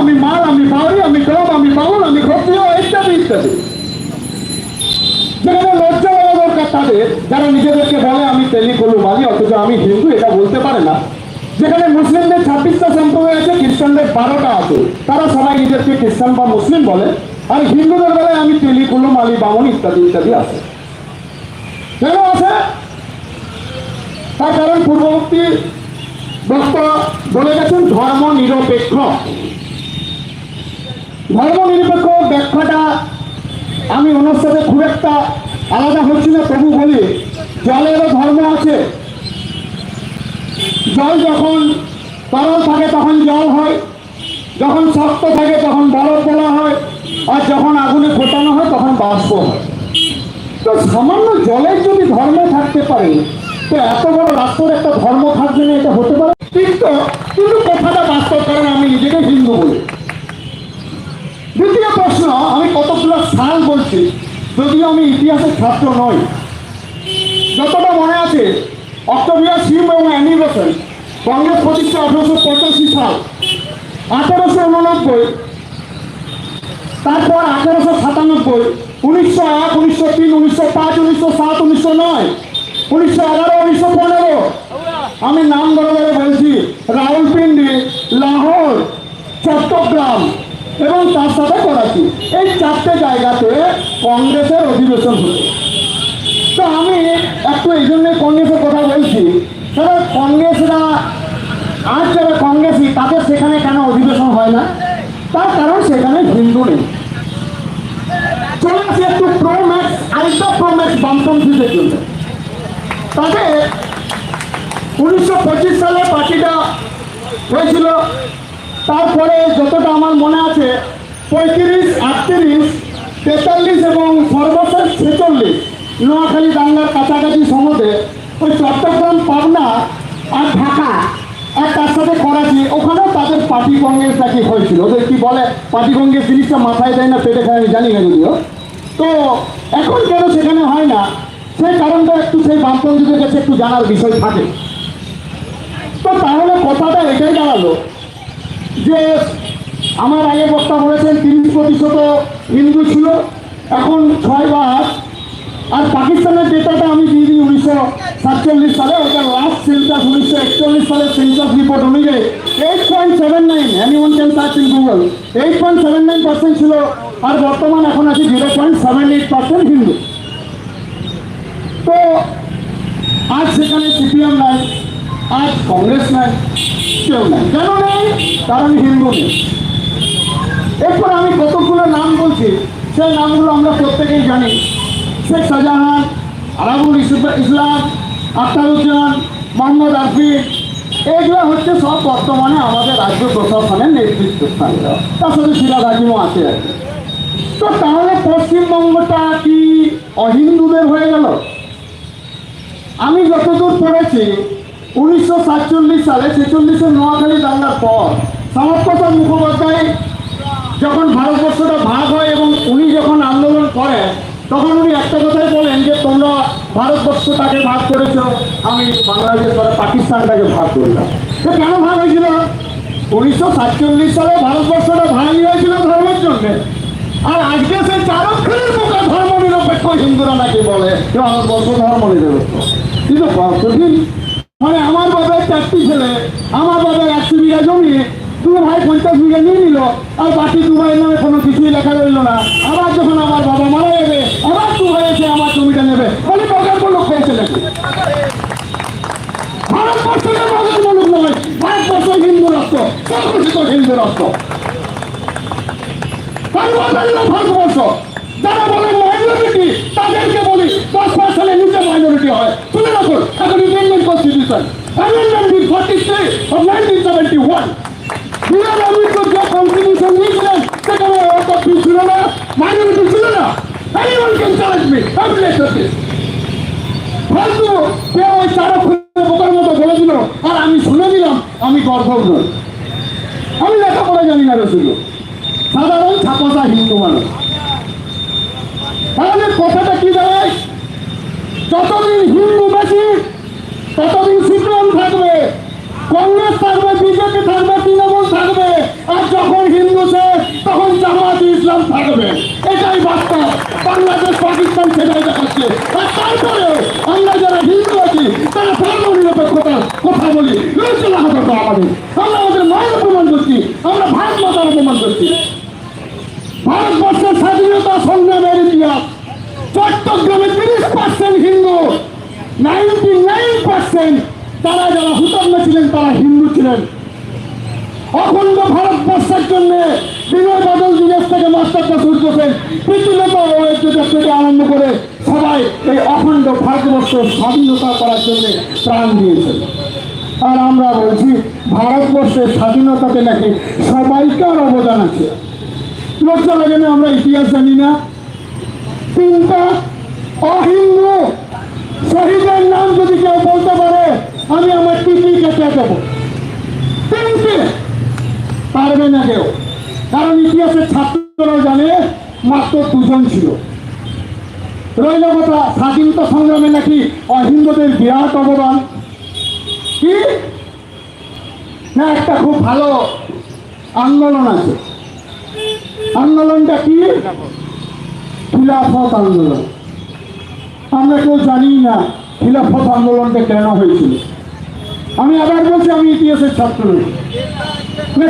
আমি মাল, আমি বাউরি আমি ডম আমি বাউল, আমি ইত্যাদি ইত্যাদি। যেখানে লজ্জা হওয়া দরকার তাদের, যারা নিজেদেরকে বলে, আমি মালি, অথচ আমি হিন্দু, এটা বলতে পারে না। যেখানে মুসলিমদের ছাব্বিশটা সম্প্রদায় আছে, খ্রিস্টানদের বারোটা আছে। তারা সবাই খ্রিস্টান বা মুসলিম বলে, আর হিন্দুদের বলে, আমি মালি, বামন, ইত্যাদি ইত্যাদি আছে। কেন আছে? তার কারণ পূর্ববর্তী বক্তা বলে গেছেন ধর্ম নিরপেক্ষ ধর্ম নিরপেক্ষ ব্যাখ্যাটা আমি ওনার সাথে খুব একটা আলাদা হচ্ছি না, তবু বলি জলেরও ধর্ম আছে। জল যখন তরল থাকে তখন জল হয়, যখন শক্ত থাকে তখন বরফ বলা হয়, আর যখন আগুনে ফোটানো হয় তখন বাষ্প হয়। তো সামান্য জলের যদি ধর্ম থাকতে পারে, তো এত বড় রাষ্ট্রের একটা ধর্ম থাকবে না, এটা হতে পারে। কিন্তু কিন্তু কথাটা বাস্তব, কারণ আমি নিজেকে হিন্দু বলি দ্বিতীয় প্রশ্ন আমি কতগুলো সাল বলছি যদিও আমি ইতিহাসের ছাত্র নই, যতটা মনে আছে অক্টোবর সিম এবং অ্যানিভার্সারি, কংগ্রেস প্রতিষ্ঠা আঠারোশো পঁচাশি সাল, আঠারোশো উননব্বই, তারপর আঠারোশো সাতানব্বই, উনিশশো এক, উনিশশো তিন, উনিশশো পাঁচ, উনিশশো সাত, উনিশশো নয়, উনিশশো এগারো, উনিশশো পনেরো। আমি নাম ধরে বলছি, রাউলপিন্ডি, লাহোর, চট্টগ্রাম। এবং তার সাথে করাচি। এই চারটে জায়গাতে কংগ্রেসের অধিবেশন হতো তো আমি একটু এই জন্যই কংগ্রেসের কথা বলছি কারণ কংগ্রেসরা আজ যারা কংগ্রেসি, তাদের সেখানে কেন অধিবেশন হয় না? তার কারণ সেখানে হিন্দু নেই। চলে আসি একটু প্রো ম্যাক্স আরেকটা প্রো ম্যাক্স বামপন্থীদের জন্য। তাতে উনিশশো সালে পার্টিটা হয়েছিল। তারপরে যতটা আমার মনে আছে, পঁয়ত্রিশ, আটত্রিশ, তেতাল্লিশ এবং সর্বশেষ ছেচল্লিশ নোয়াখালী দাঙ্গার কাছাকাছি সমতে ওই চট্টগ্রাম, পাবনা আর ঢাকা আর তার সাথে করাচি, ওখানেও তাদের পার্টি কংগ্রেস নাকি হয়েছিল? ওদের কি বলে? পার্টি কংগ্রেস জিনিসটা মাথায় দেয় না পেটে খায়, আমি জানি না যদিও। তো এখন কেন সেখানে হয় না? সেই কারণটা একটু সেই বামপন্থীদের কাছে একটু জানার বিষয় থাকে। তো তাহলে কথাটা এটাই দাঁড়াল যে আমার আগে বক্তা বলেছেন তিরিশ প্রতিশত হিন্দু ছিল, এখন ছয় বা আট আর পাকিস্তানের ডেটাটা আমি দিয়ে দিই উনিশশো সাতচল্লিশ সালে, ওটা লাস্ট সেন্সাস উনিশশো একচল্লিশ সালের সেন্সাস রিপোর্ট অনুযায়ী। Eight point seven nine any one can search in Google eight point seven nine percent ছিল, আর বর্তমান এখন আছে zero point seven eight percent Hindu. তো আজ সেখানে সিপিএম নাই, আজ কংগ্রেস নাই। কেউ নাই কেন নেই কারণ হিন্দু নেই। এরপর আমি কতগুলো নাম বলছি, সেই নামগুলো আমরা প্রত্যেকেই জানি। শেখ শাহজাহান, আরাবুল ইসলা- ইসলাম, আখতারুজ্জামান, মোহাম্মদ আফিফ এগুলো হচ্ছে সব বর্তমানে আমাদের রাজ্য প্রশাসনের নেতৃত্ব স্থান। তার সাথে সিরাজ হাকিমও আছে। তো তাহলে পশ্চিমবঙ্গটা কি অহিন্দুদের হয়ে গেল? আমি যতদূর পড়েছি উনিশশো সাতচল্লিশ সালে ছেচল্লিশের নোয়াখালী দাঙ্গার পর শ্যামাপ্রসাদ মুখোপাধ্যায় যখন ভারতবর্ষটা ভাগ হয় এবং উনি যখন আন্দোলন করেন, তখন উনি একটা কথাই বলেন যে, তোমরা ভারতবর্ষটাকে ভাগ করেছ, আমি বাংলাদেশ বা পাকিস্তানটাকে ভাগ করলাম। তো কেন ভাগ হয়েছিল? উনিশশো সাতচল্লিশ সালে ভারতবর্ষটা ভাগই হয়েছিল ধর্মের জন্যে। আর আজকে সেই চারক্ষণের মুখে ধর্ম নিরপেক্ষ হিন্দুরা নাকি বলে যে ভারতবর্ষ ধর্ম নিরপেক্ষ কিন্তু কতদিন মানে আমার বাবার চারটি ছেলে, আমার বাবার একশো বিঘা জমি, দু ভাই পঞ্চাশ বিঘা নিয়ে নিল, আর বাকি দু ভাইয়ের নামে কোনো কিছুই লেখা রইল না। আবার যখন আমার বাবা মারা যাবে আবার দু ভাই এসে আমার জমিটা নেবে। বলে প্রকল্প লোক হয়েছে নাকি? ভারতবর্ষের মগের মুলুক নয়, ভারতবর্ষ হিন্দু ভারতবর্ষ। যারা বলে মাইনরিটি তাদেরকে বলি, দশ পার্সেন্টের নিচে মাইনরিটি হয়। রাখুন এখন Indian constitution amendment bill forty three of nineteen seventy one Bihar Ambedkar যে কনস্টিটিউশন নিয়েছিলেন, সেখানে অতটি ছিল না মাইনরিটি ছিল না। Anyone can challenge me, I'm related this ফালতু কেউ ওই চারা খুলে বোকার মতো বলে দিল আর আমি শুনে দিলাম আমি গর্ধব নই। আমি লেখাপড়া জানি না রে শুধু সাধারণ ছাপসা হিন্দু মানুষ। তাহলে কথাটা কি দাঁড়ায়? যতদিন হিন্দু বেশি, ততদিন সিপিএম থাকবে, কংগ্রেস থাকবে, বিজেপি থাকবে, তৃণমূল থাকবে, আর যখন হিন্দু শেষ, তখন জামাত ইসলাম থাকবে। এটাই বার্তা বাংলাদেশ, পাকিস্তান সেটাই দেখাচ্ছে। আর তারপরেও আমরা যারা হিন্দু আছি, তারা ধর্ম নিরপেক্ষতার কথা বলি। আমাদের মায়ের অপমান করছি। আমরা ভারত মাতার অপমান করছি। ভারতবর্ষের স্বাধীনতা সংগ্রামের ইতিহাস। চট্টগ্রামে তিনি হিন্দু নাইনটি নাইন পার্সেন্ট তারা যারা হুতান্ন ছিলেন, তারা হিন্দু ছিলেন। অখণ্ড ভারতবর্ষের জন্য বিনয় বদল দিবস থেকে মাস্টারটা সূর্য সেন থেকে আরম্ভ করে সবাই এই অখণ্ড ভারতবর্ষ স্বাধীনতা করার জন্য প্রাণ দিয়েছেন। আর আমরা বলছি, ভারতবর্ষের স্বাধীনতাতে নাকি সবাইকার অবদান আছে। লজ্জা লাগে না, আমরা ইতিহাস জানি না। তিনটা অহিন্দু শহীদের নাম যদি কেউ বলতে পারে, আমি আমার টিকি কেটে দেবো। পারবে না কেউ। কারণ ইতিহাসের ছাত্ররাও জানে, মাত্র দুজন ছিল। রইল কথা, স্বাধীনতা সংগ্রামে নাকি অহিন্দুদের বিরাট অবদান? কি? না, একটা খুব ভালো আন্দোলন আছে। আন্দোলনটা কি? খিলাফত আন্দোলন। আমরা কেউ জানি না খিলাফত আন্দোলনটা কেন হয়েছিল। আমি আবার বলছি, আমি ইতিহাসের ছাত্র।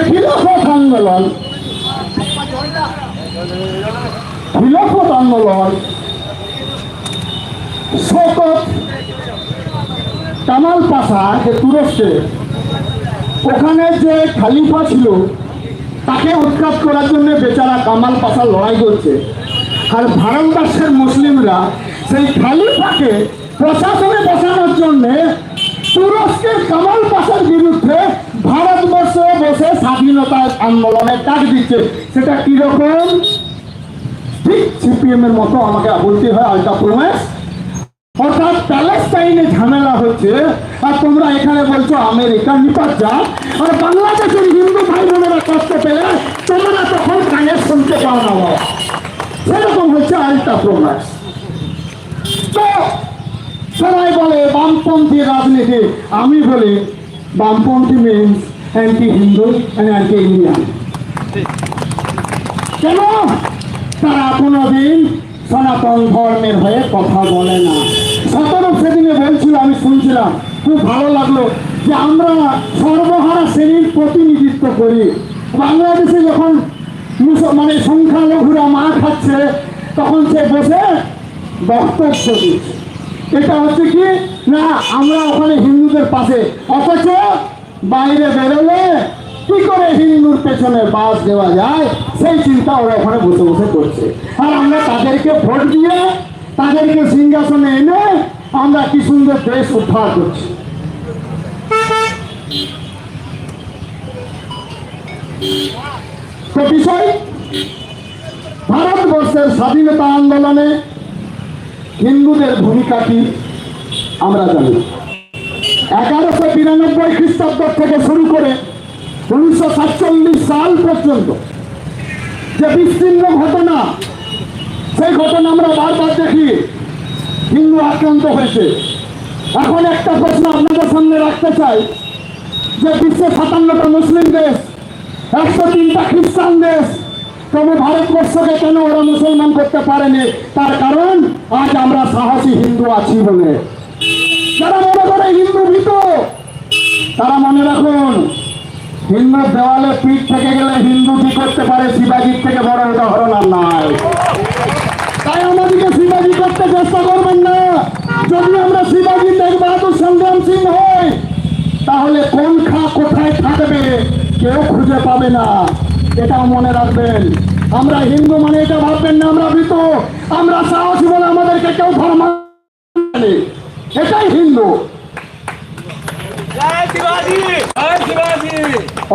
খিলাফত আন্দোলন খিলাফত আন্দোলন শকত কামাল পাশা, যে তুরস্কে, ওখানে যে খালিফা ছিল, তাকে উৎখাত করার জন্য বেচারা কামাল পাশা লড়াই করছে। আর ভারতবর্ষের মুসলিমরা সেই খালি খালিফাকে প্রশাসনে বসানোর জন্য তুরস্কের কামাল পাশার বিরুদ্ধে ভারতবর্ষ বসে স্বাধীনতা আন্দোলনের ডাক দিচ্ছে। সেটা কীরকম? ঠিক সিপিএম এর মতো আমাকে বলতে হয় আলটা প্রমেশ অর্থাৎ প্যালেস্টাইনে ঝামেলা হচ্ছে, আর তোমরা এখানে বলছো আমেরিকা নিপাত যা, আর বাংলাদেশের হিন্দু ভাই বোনেরা কষ্ট পেলে তোমরা তখন কানে শুনতে পাও না। সেরকম হচ্ছে আলটা প্রকাশ তো সবাই বলে, বামপন্থী রাজনীতি। আমি বলি, বামপন্থী means anti Hindu anti Indian কেন? তারা কোনোদিন সনাতন ধর্মের হয়ে কথা বলে না। সতেরো সেদিনে বলছিল, আমি শুনছিলাম, খুব ভালো লাগল যে আমরা সর্বহারা শ্রেণির প্রতিনিধিত্ব করি। বাংলাদেশে যখন মানে সংখ্যালঘুরা মা খাচ্ছে, তখন সে বসে বক্তব্য দিচ্ছে এটা হচ্ছে কি? না, আমরা ওখানে হিন্দুদের পাশে। অথচ বাইরে বেরোলে কি করে হিন্দুর পেছনে বাস দেওয়া যায়? সেই চিন্তা ওরা ওখানে বসে বসে করছে। আর আমরা তাদেরকে ভোট দিয়ে তাদেরকে সিংহাসনে এনে আমরা কি সুন্দর দেশ উদ্ধার করছি। তো বিষয়, ভারতবর্ষের স্বাধীনতা আন্দোলনে হিন্দুদের ভূমিকা কি আমরা জানি। এগারোশো বিরানব্বই খ্রিস্টাব্দ থেকে শুরু করে উনিশশো সাতচল্লিশ সাল পর্যন্ত যে বিস্তীর্ণ ঘটনা, সেই ঘটনা আমরা বারবার দেখি। হিন্দু আক্রান্ত হয়েছে। এখন একটা প্রশ্ন আপনাদের সামনে রাখতে চাই যে বিশ্বের সাতান্নটা মুসলিম দেশ, একশো তিনটা খ্রিস্টান দেশ তবে ভারতবর্ষকে কেন ওরা মুসলমান করতে পারেনি? তার কারণ, আজ আমরা সাহসী হিন্দু আছি বলে। যারা মনে করে হিন্দু ভীত, তারা মনে রাখুন হিন্দু দেওয়ালে পিঠ থেকে গেলে হিন্দু কি করতে পারে? শিবাজির থেকে বড় উদাহরণ আর নাই। তাই আমাদেরকে শিবাজি করতে চেষ্টা করবেন না। যদি আমরা শিবাজি তেগ বাহাদুর সংগ্রাম সিং হই, তাহলে কোন খা কোথায় থাকবে? কেউ খুঁজে পাবে না। এটাও মনে রাখবেন আমরা হিন্দু মানে এটা ভাববেন না আমরা ভীত। আমরা সাহসী বলে আমাদেরকে কেউ ধর্ম এটাই হিন্দু।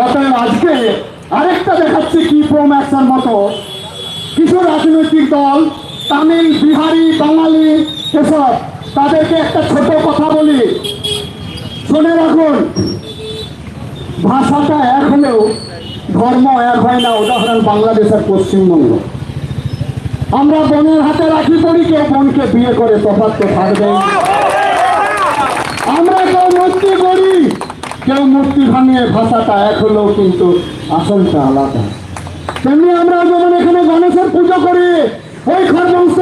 অতএব আজকে আরেকটা দেখাচ্ছি কি প্রোম অ্যাকশন মতো। কিছু রাজনৈতিক দল তামিল বিহারি বাঙালি এসব তাদেরকে একটা ছোট কথা বলি। শুনে রাখুন ভাষাটা এক হলেও ধর্ম এক হয় না উদাহরণ বাংলাদেশ আর পশ্চিমবঙ্গ। আমরা বোনের হাতে রাখি করি, কেউ বোনকে বিয়ে করে তফাৎ তো থাকবেই। আমরা কেউ মূর্তি করি কেউ মূর্তি ভাঙিয়ে ভাষাটা এক হলেও কিন্তু আসলটা আলাদা। তেমনি আমরা যেমন এখানে গণেশের পুজো করি, ওই খরবংশ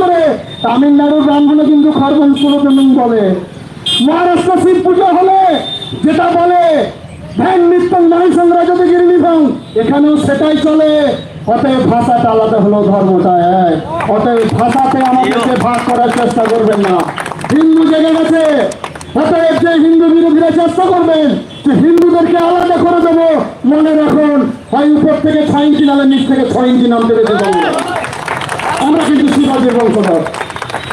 করে, তামিলনাড়ুর গ্রামগুলো কিন্তু খরবংশ বলে। মহারাষ্ট্র শিব পুজো হলে যেটা বলে ভ্যান নিত্যং নাই সংরাজতে গিরিনিভং এখানেও সেটাই চলে। অতএব ভাষাটা আলাদা হলো ধর্মটা এক। অতএব ভাষাতে আমাদেরকে ভাগ করার চেষ্টা করবেন না। হিন্দু জেগে গেছে। অতএব যে হিন্দু বিরোধীরা চেষ্টা করবেন যে হিন্দুদেরকে আলাদা করে দেবো মনে রাখুন হয় উপর থেকে ছয় ইঞ্চি নালে নিচ থেকে ছয় ইঞ্চি নামতে পেরেছে আমরা কিন্তু শিবাজির বংশধর।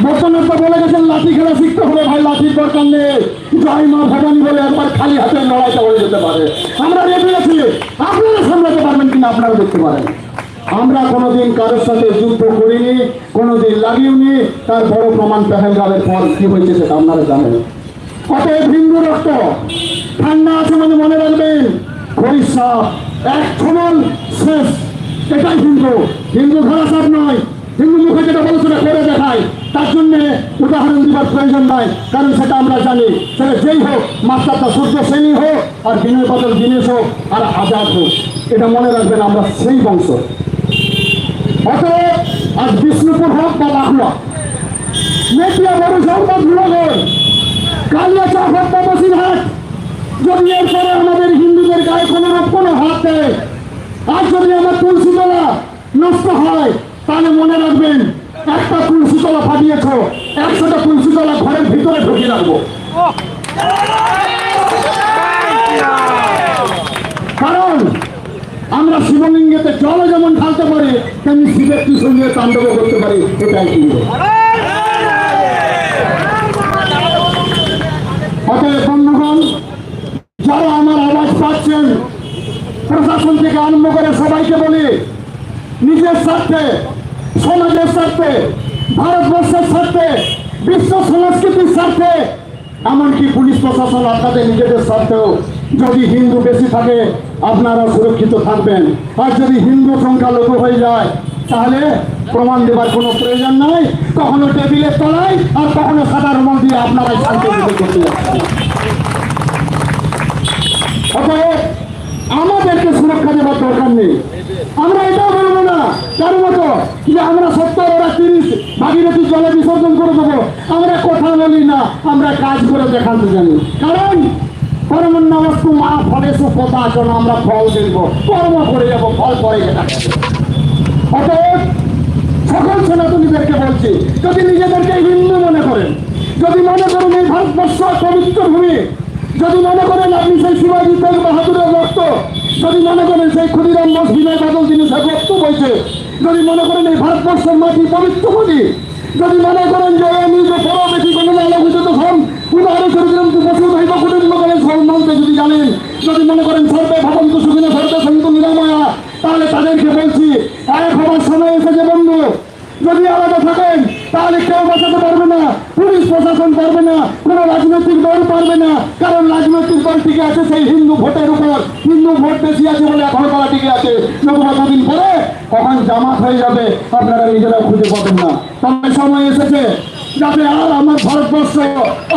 বর্তমানে তো বলে গেছেন, লাঠি খেলা শিখতে হলে ভাই লাঠির দরকার নেই। জয় মা ভবানী বলে একবার খালি হাতে লড়াইটা হয়ে যেতে পারে। আমরা রেডি আছি। আপনারা সামলাতে পারবেন কিনা আপনারা দেখতে পারেন। আমরা কোনোদিন কারোর সাথে যুদ্ধ করিনি, কোনোদিন লাগিওনি। তার বড় প্রমাণ পেহেলগামের পর কি হয়েছে সেটা আপনারা জানেন। অতএব হিন্দু রক্ত, ঠান্ডা আছে মানে মনে রাখবেন। পরিষ্কা এক সমান শেষ। এটাই হিন্দু। হিন্দু ঘোড়া নয়। হিন্দু মুখে যেটা বলে করে দেখায়। তার জন্য উদাহরণ দিবার প্রয়োজন নয় কারণ সেটা আমরা জানি। সেটা যেই হোক মাস্টারটা সূর্য সেনই হোক, আর দিনের বদল দিনেশ হোক, আর আজাদ হোক। এটা মনে রাখবেন আমরা সেই বংশ। অতএব আজ বিষ্ণুপুর হোক বা বাংলা মেটিয়া বড় সংবাদ বিভাগের কালিয়াচা হোক বা বসিরহাট যদি এরপরে আমাদের হিন্দুদের গায়ে কোনো রকম কোনো হাত দেয়, আর যদি আমার তুলসী তলা নষ্ট হয়, তাহলে মনে রাখবেন একটা তুলসী তলা ফাটিয়েছ একশোটা তুলসী তলা ঘরের ভিতরে ঢুকিয়ে রাখব। কারণ আমরা শিবলিঙ্গেতে জলে যেমন ঢালতে পারি, তেমনি শিবের সঙ্গে তাণ্ডব করতে পারি, এটাই কিন্তু অতএব বন্ধুগণ, যারা আমার আওয়াজ পাচ্ছেন, প্রশাসন থেকে আরম্ভ করে সবাইকে বলি, নিজের স্বার্থে সমাজের স্বার্থে, ভারতবর্ষের স্বার্থে, বিশ্ব সংস্কৃতির স্বার্থে, এমনকি পুলিশ প্রশাসন আপনাদের নিজেদের স্বার্থেও যদি হিন্দু বেশি থাকে আপনারা সুরক্ষিত থাকবেন। আর যদি হিন্দু সংখ্যালঘু হয়ে যায়, তাহলে প্রমাণ দেবার কোনো প্রয়োজন নাই। কখনো টেবিলের তলায়, আর কখনো সাদা রুমাল দিয়ে আপনারাই শান্তি করতে অতএব আমাদেরকে সুরক্ষা দেওয়ার দরকার নেই। আমরা এটাও বলব না। তার মতো যে আমরা সত্তর ওরা তিরিশ ভাগীরথী জলে বিসর্জন করে দেবো, আমরা কথা বলি না, আমরা কাজ করে দেখাতে জানি। কারণ অতএব সকল যদি নিজেদেরকে মনে করেন, যদি মনে করেন পবিত্র ভূমি, যদি মনে করেন আপনি সেই শিবাজি বাহাদুরের রক্ত যদি মনে করেন সেই ক্ষুদিরাম বিনয় বাদল তিনি সে রক্ত বইছে যদি মনে করেন এই ভারতবর্ষের মাটি পবিত্র মাটি, যদি মনে করেন যে আমি যে বড় বেশি কোনো আলোকিত হন উদাহরণ চরিত্রম তু বসু দৈব কুটুম্ব করেন যদি জানেন, যদি মনে করেন সর্বে ভবন্ত সুখিনে সর্বে সন্ত নিরাময়া, তাহলে তাদেরকে বলছি, এক হবার সময় এসেছে বন্ধু, যদি আলাদা থাকেন, তাহলে কেউ বাঁচাতে পারবে না পুলিশ পারবে না, কোনো রাজনৈতিক দল পারবে না। কারণ রাজনৈতিক দল টিকে আছে সেই হিন্দু ভোটের উপর। হিন্দু ভোট বেশি আছে বলে এখনও তারা টিকে আছে। দুদিন পরে কখন জামাত হয়ে যাবে, আপনারা নিজেরা খুঁজে পাবেন না। তবে সময় এসেছে যাতে আর আমার ভারতবর্ষ,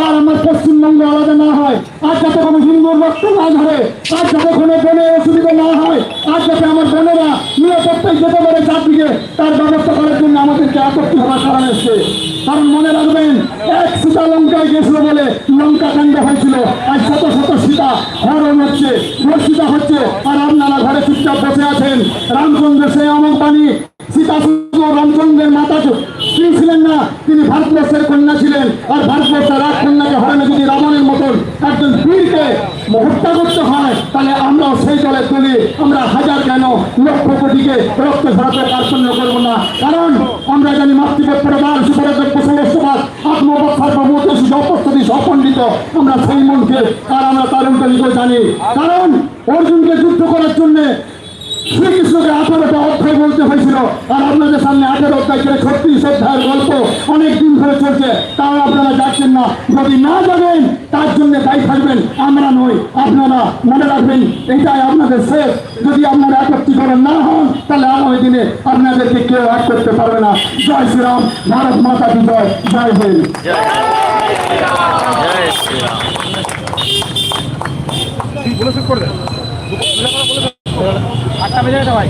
আর আমার পশ্চিমবঙ্গ আলাদা না হয়। আর যাতে কোনো হিন্দুর রক্ত না ধরে আর যাতে কোনো বোনের অসুবিধা না হয়, আর যাতে আমার বোনেরা নিরাপত্তায় যেতে পারে চারদিকে, তার ব্যবস্থা করার জন্য আমাদেরকে একত্রিত হওয়ার কারণ এসছে। কারণ মনে রাখবেন, এক সীতা লঙ্কায় গেছিল বলে লঙ্কা কাণ্ড হয়েছিল, আর শত শত সীতা হরণ হচ্ছে ধর্ষিতা হচ্ছে, আর আপনারা ঘরে চুপচাপ বসে আছেন। রামচন্দ্র সে অমক বাণী সীতা রামচন্দ্রের মাতা স্ত্রী ছিলেন না, তিনি ভারতবর্ষের কন্যা ছিলেন। আর ভারতবর্ষের রাজ কন্যাকে হরানো যদি রাবণের মতন একজন বীরকে হত্যা করতে হয়, তাহলে আমরাও সেই দলে তুলি আমরা হাজার কেন লক্ষ কোটিকে রক্ত ঝরাতে কার্পণ্য করব না? কারণ আমরা জানি মাতৃপদ প্রদান সুপরাজত্ব সমস্তবাদ আত্মবাদ সার্বভৌমতেশী সপস্ততি সপণ্ডিত। আমরা সেই মনকে, আর আমরা তার উল্টো জানি। কারণ অর্জুনকে যুদ্ধ করার জন্যে শ্রীকৃষ্ণকে আঠারোটা অধ্যায় বলতে হয়েছিল। আর আপনাদের সামনে আঠারো অধ্যায় করে ছত্রিশ অধ্যায়ের গল্প অনেক দিন ধরে চলছে। তাও আপনারা যাচ্ছেন না। যদি না যাবেন তার জন্য দায়ী থাকবেন। আমরা নই আপনারা মনে রাখবেন এটাই আপনাদের শেষ। যদি আপনারা একত্রীকরণ না হন তাহলে আগামী দিনে আপনাদেরকে কেউ এক করতে পারবে না। জয় শ্রীরাম ভারত মাতা কি জয়? জয় হিন্দ। আটটা বেজে এটা ভাই